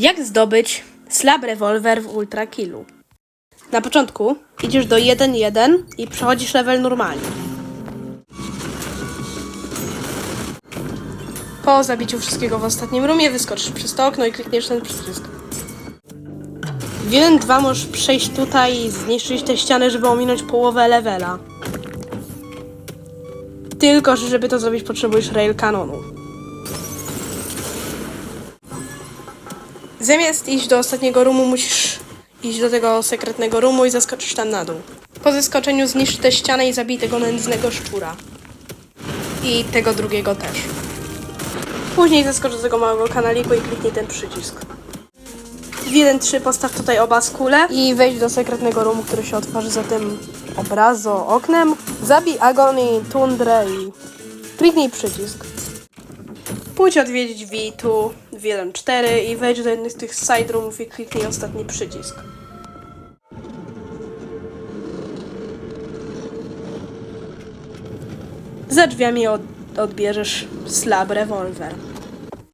Jak zdobyć slab rewolwer w ultra killu? Na początku idziesz do 1-1 i przechodzisz level normalnie. Po zabiciu wszystkiego w ostatnim rumie wyskoczysz przez to okno i klikniesz ten przycisk. W 1-2 możesz przejść tutaj i zniszczyć te ściany, żeby ominąć połowę levela. Tylko, że żeby to zrobić potrzebujesz rail kanonu. Zamiast iść do ostatniego rumu, musisz iść do tego sekretnego rumu i zaskoczyć tam na dół. Po zeskoczeniu zniszcz tę ścianę i zabij tego nędznego szczura. I tego drugiego też. Później zeskocz do tego małego kanaliku i kliknij ten przycisk. W 1.3 postaw tutaj oba skule i wejdź do sekretnego rumu, który się otworzy za tym obrazo oknem. Zabij Agony, Tundrę i kliknij przycisk. Pójdź odwiedzić V2 w 1.4 i wejdź do jednych z tych side roomów i kliknij ostatni przycisk. Za drzwiami od, odbierzesz slab rewolwer.